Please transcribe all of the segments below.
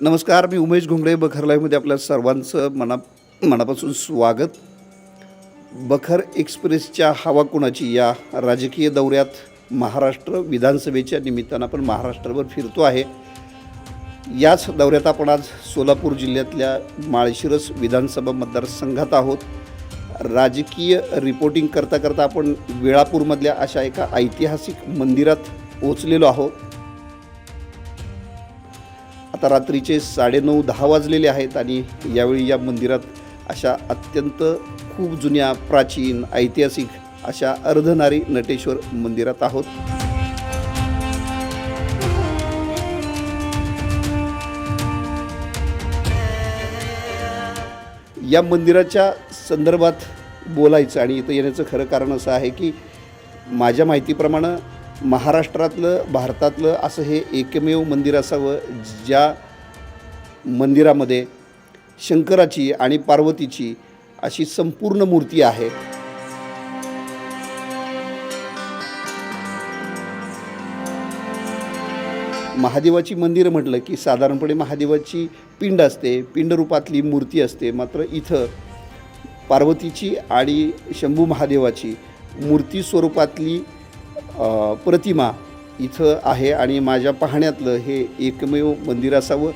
नमस्कार मी उमेश घोंगडे बखर लाईव्हमध्ये आपल्या सर्वांचं मना मनापासून स्वागत. बखर एक्सप्रेसच्या हवा कुणाची? या राजकीय दौऱ्यात महाराष्ट्र विधानसभेच्या निमित्तानं आपण महाराष्ट्रभर फिरतो आहे. याच दौऱ्यात आपण आज सोलापूर जिल्ह्यातल्या माळशिरस विधानसभा मतदारसंघात आहोत. राजकीय रिपोर्टिंग करता करता आपण वेळापूरमधल्या अशा एका ऐतिहासिक मंदिरात पोचलेलो आहोत. आता रात्रीचे साडेनऊ दहा वाजलेले आहेत आणि यावेळी या मंदिरात अशा अत्यंत खूप जुन्या प्राचीन ऐतिहासिक अशा अर्धनारी नटेश्वर मंदिरात आहोत. या मंदिराच्या संदर्भात बोलायचं आणि इथं येण्याचं खरं कारण असं आहे की माझ्या माहितीप्रमाणे महाराष्ट्रातलं भारतातलं असं हे एकमेव मंदिर असावं ज्या मंदिरामध्ये शंकराची आणि पार्वतीची अशी संपूर्ण मूर्ती आहे. महादेवाची मंदिरं म्हटलं की साधारणपणे महादेवाची पिंड असते पिंडरूपातली मूर्ती असते. मात्र इथं पार्वतीची आणि शंभू महादेवाची मूर्ती स्वरूपातली प्रतिमा इथं आहे आणि माझ्या पाहण्यातलं हे एकमेव मंदिर असावं.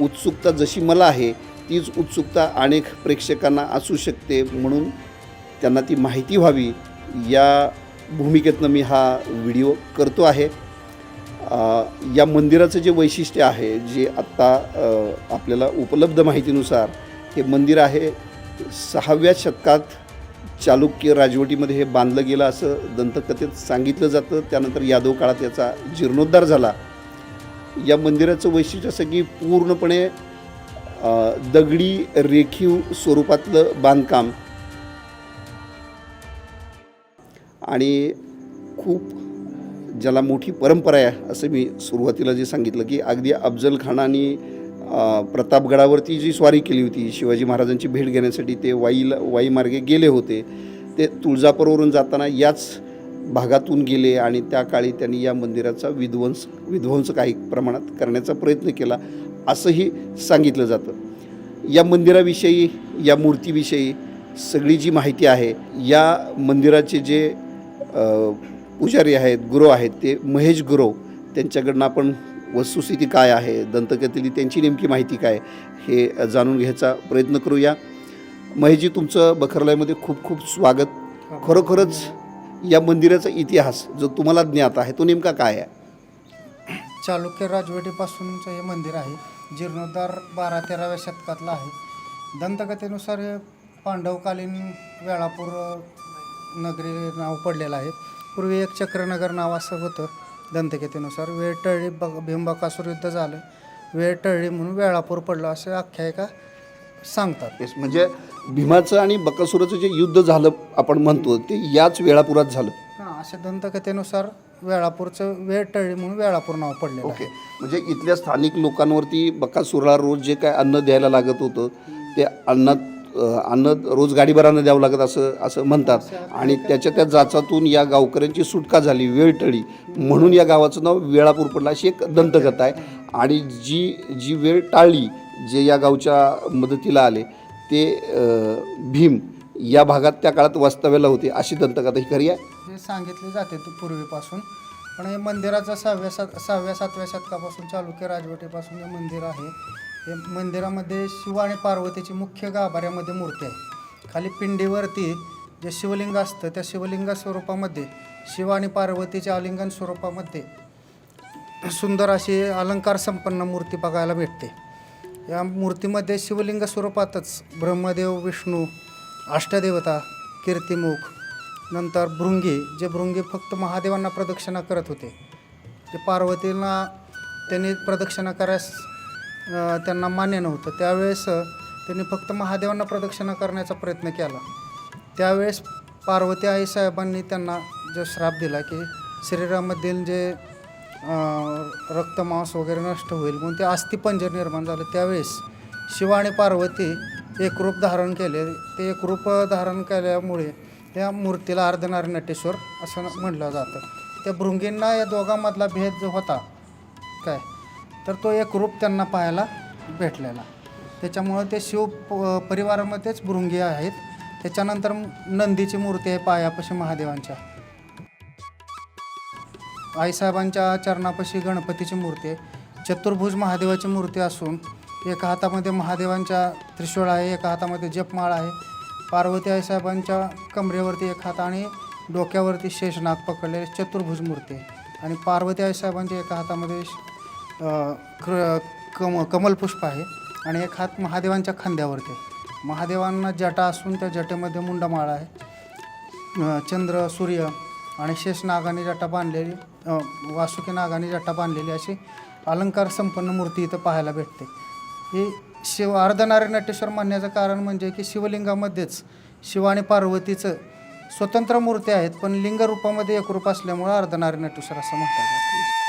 उत्सुकता जशी मला आहे तीच उत्सुकता अनेक प्रेक्षकांना असू शकते म्हणून त्यांना ती माहिती व्हावी. या भूमिकेतनं मी हा व्हिडिओ करतो आहे. या मंदिराचं जे वैशिष्ट्य आहे जे आत्ता आपल्याला उपलब्ध माहितीनुसार हे मंदिर आहे. सहाव्या शतकात चालुक्य राजवटीमध्ये हे बांधलं गेलं असं दंतकथेत सांगितलं जातं. त्यानंतर यादव काळात याचा जीर्णोद्धार झाला. या मंदिराचं वैशिष्ट्य असं की पूर्णपणे दगडी रेखीव स्वरूपातलं बांधकाम. आणि खूप ज्याला मोठी परंपरा आहे असं मी सुरुवातीला जे सांगितलं की अगदी अफजल खानाने प्रतापगडावरती जी स्वारी केली होती शिवाजी महाराजांची भेट घेण्यासाठी ते वाईला वाईमार्गे गेले होते. ते तुळजापूरवरून जाताना याच भागातून गेले आणि त्या काळी त्यांनी या मंदिराचा विध्वंस विध्वंस काही प्रमाणात करण्याचा प्रयत्न केला असंही सांगितलं जातं. या मंदिराविषयी या मूर्तीविषयी सगळी जी माहिती आहे या मंदिराचे जे पुजारी आहेत गुरु आहेत ते महेश गुरव त्यांच्याकडनं आपण वस्तुस्थिती काय आहे? दंतकथेतली त्यांची नेमकी माहिती काय? हे जाणून घ्यायचा प्रयत्न करूया. महेशजी तुमचं बखरलायमध्ये खूप खूप स्वागत. खरोखरच या मंदिराचा इतिहास जो तुम्हाला ज्ञात आहे तो नेमका काय आहे? चालुक्य राजवटीपासूनचं हे मंदिर आहे. जीर्णोद्धार बारा तेराव्या शतकातलं आहे. दंतकथेनुसार हे पांडवकालीन वेळापूर नगरी नाव पडलेलं आहे. पूर्वी एक चक्रनगर नाव असं होतं. दंतकथेनुसार वेळ टळली बग भीमबकासूर युद्ध झालं. वेळ टळली म्हणून वेळापूर पडलं असं आख्यायिका सांगतात. येस म्हणजे भीमाचं आणि बकासुराचं जे युद्ध झालं आपण म्हणतो ते याच वेळापुरात झालं. हां अशा दंतकथेनुसार वेळापूरचं वेळ टळली म्हणून वेळापूर नाव पडलेलं आहे. ओके म्हणजे इथल्या स्थानिक लोकांवरती बकासुरला रोज जे काय अन्न द्यायला लागत होतं ते अन्नात अन्न रोज गाडीभरानं द्यावं लागत असं असं म्हणतात. आणि त्याच्या त्या जाचातून या गावकऱ्यांची सुटका झाली वेळ टळी. म्हणून या गावाचं नाव वेळापूर पडलं अशी एक दंतकथा आहे. आणि जी जी वेळ टाळली जे या गावच्या मदतीला आले ते भीम या भागात त्या काळात वास्तव्याला होते अशी दंतकथा ही खरी आहे. हे सांगितले जाते ते पूर्वीपासून. पण हे मंदिराचा सहाव्या सात सहाव्या सातव्या शतकापासून चालुक्य राजवटीपासून हे मंदिर आहे. हे मंदिरामध्ये शिव आणि पार्वतीची मुख्य गाभाऱ्यामध्ये मूर्ती आहे. खाली पिंडीवरती जे शिवलिंग असतं त्या शिवलिंग स्वरूपामध्ये शिव आणि पार्वतीच्या आलिंगन स्वरूपामध्ये सुंदर अशी अलंकार संपन्न मूर्ती बघायला भेटते. या मूर्तीमध्ये शिवलिंग स्वरूपातच ब्रह्मदेव विष्णू अष्टदेवता कीर्तिमुख नंतर भृंगी जे भृंगी फक्त महादेवांना प्रदक्षिणा करत होते. ते पार्वतीला त्यांनी प्रदक्षिणा करायस त्यांना मान्य नव्हतं. त्यावेळेस त्यांनी फक्त महादेवांना प्रदक्षिणा करण्याचा प्रयत्न केला. त्यावेळेस पार्वती आई साहेबांनी त्यांना जो श्राप दिला की शरीरामधील जे रक्तमांस वगैरे नष्ट होईल म्हणून ते अस्थिपंजर निर्माण झालं. त्यावेळेस शिव आणि पार्वती एक रूप धारण केले. ते एक रूप धारण केल्यामुळे त्या मूर्तीला अर्धनार नटेश्वर असं म्हटलं जातं. त्या भृंगींना या दोघांमधला भेद जो होता. काय? तर तो एक रूप त्यांना पाहायला भेटलेला. त्याच्यामुळं ते शिव प परिवारामध्येच भृंगी आहेत. त्याच्यानंतर नंदीची मूर्ती आहे पायापाशी महादेवांच्या. आईसाहेबांच्या चरणापाशी गणपतीची मूर्ती आहे. चतुर्भुज महादेवाची मूर्ती असून एका हातामध्ये महादेवांच्या त्रिशूळ आहे एका हातामध्ये जपमाळ आहे. पार्वती आईसाहेबांच्या कमरेवरती एक हात आणि डोक्यावरती शेषनाग पकडलेले चतुर्भुज मूर्ती आहे. आणि पार्वती आईसाहेबांच्या एका हातामध्ये क्र कम कमलपुष्प आहे आणि एक हात महादेवांच्या खांद्यावरती आहे महादेवांना जटा असून त्या जटेमध्ये मुंडमाळा आहे. चंद्र सूर्य आणि शेष नागाने जटा बांधलेली वासुकी नागाने जटा बांधलेली अशी अलंकार संपन्न मूर्ती इथं पाहायला भेटते. ही शिव अर्धनारी नटेश्वर म्हणण्याचं कारण म्हणजे की शिवलिंगामध्येच शिव आणि पार्वतीचं स्वतंत्र मूर्ती आहेत पण लिंगरूपामध्ये एकरूप असल्यामुळं अर्धनारी नटेश्वर असं म्हणतात.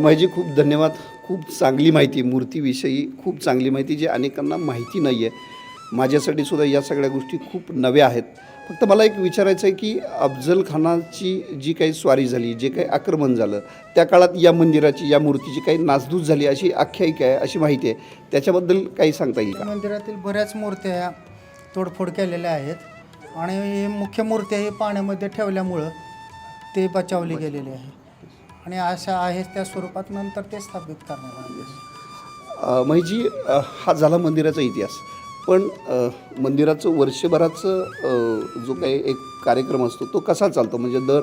महिजी खूप धन्यवाद. खूप चांगली माहिती मूर्तीविषयी खूप चांगली माहिती जी अनेकांना माहिती नाही आहे माझ्यासाठी सुद्धा या सगळ्या गोष्टी खूप नव्या आहेत. फक्त मला एक विचारायचं आहे की अफजल खानाची जी काही स्वारी झाली जे काही आक्रमण झालं त्या काळात या मंदिराची या मूर्तीची काही नासधूस झाली अशी आख्यायिका आहे अशी माहिती आहे. त्याच्याबद्दल काही सांगता येईल का? मंदिरातील बऱ्याच मूर्त्या तोडफोड केलेल्या आहेत आणि ही मुख्य मूर्ती ही पाण्यामध्ये ठेवल्यामुळं ते बचावली गेलेली आहे. आणि अशा आहेत त्या स्वरूपात नंतर ते स्थापित करण्यात आले महिजी हा झाला मंदिराचा इतिहास. पण मंदिराचं वर्षभराचं जो काही एक कार्यक्रम असतो तो कसा चालतो? म्हणजे दर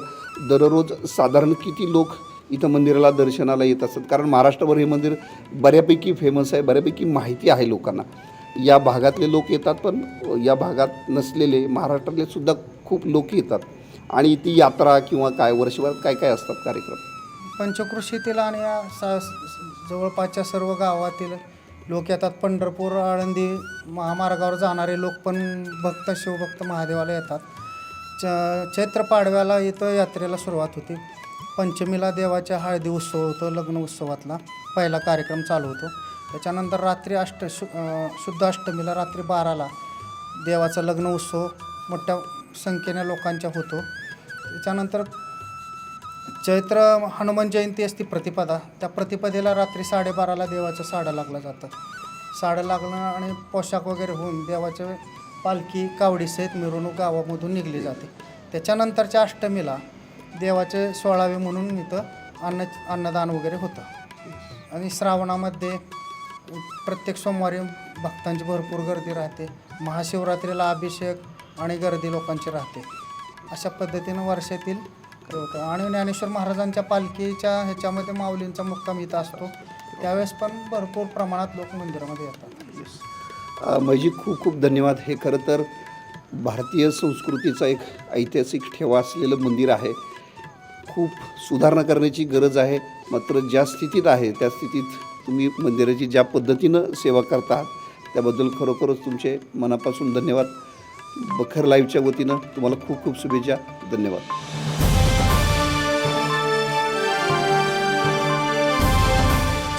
दररोज साधारण किती लोक इथं मंदिराला दर्शनाला येत असतात? कारण महाराष्ट्रभर हे मंदिर बऱ्यापैकी फेमस आहे बऱ्यापैकी माहिती आहे लोकांना. या भागातले लोक येतात पण या भागात नसलेले महाराष्ट्रातले सुद्धा खूप लोक येतात. आणि ती यात्रा किंवा काय वर्षभरात काय काय असतात कार्यक्रम? पंचकृषीतील आणि या सा जवळपासच्या सर्व गावातील लोक येतात. पंढरपूर आळंदी महामार्गावर जाणारे लोक पण भक्त शिवभक्त महादेवाला येतात. च चैत्र पाडव्याला इथं यात्रेला सुरुवात होती. पंचमीला देवाच्या हळदी उत्सव होतो लग्न उत्सवातला. पहिला कार्यक्रम चालू होतो. त्याच्यानंतर रात्री अष्ट शु शुद्ध अष्टमीला रात्री बाराला देवाचा लग्न उत्सव मोठ्या संख्येने लोकांच्या होतो. त्याच्यानंतर चैत्र हनुमान जयंती असते प्रतिपदा. त्या प्रतिपदेला रात्री साडेबाराला देवाचं साडं लागलं जातं. साडं लागणं आणि पोशाख वगैरे होऊन देवाचे पालखी कावडीसहित मिरवणूक गावामधून निघली जाते. त्याच्यानंतरच्या अष्टमीला देवाचे सोळावे म्हणून इथं अन्न अन्नदान वगैरे होतं. आणि श्रावणामध्ये प्रत्येक सोमवारी भक्तांची भरपूर गर्दी राहते. महाशिवरात्रीला अभिषेक आणि गर्दी लोकांची राहते. अशा पद्धतीनं वर्षातील होतं. आणि ज्ञानेश्वर महाराजांच्या पालखीच्या ह्याच्यामध्ये माऊलींचा मुक्काम इथं असतो. त्यावेळेस पण भरपूर प्रमाणात लोक मंदिरामध्ये येतात. माझी खूप खूप धन्यवाद. हे खरं तर भारतीय संस्कृतीचा एक ऐतिहासिक ठेवा असलेलं मंदिर आहे. खूप सुधारणा करण्याची गरज आहे. मात्र ज्या स्थितीत आहे त्या स्थितीत तुम्ही मंदिराची ज्या पद्धतीनं सेवा करता त्याबद्दल खरोखरच तुमचे मनापासून धन्यवाद. बखर लाईव्हच्या वतीनं तुम्हाला खूप खूप शुभेच्छा. धन्यवाद.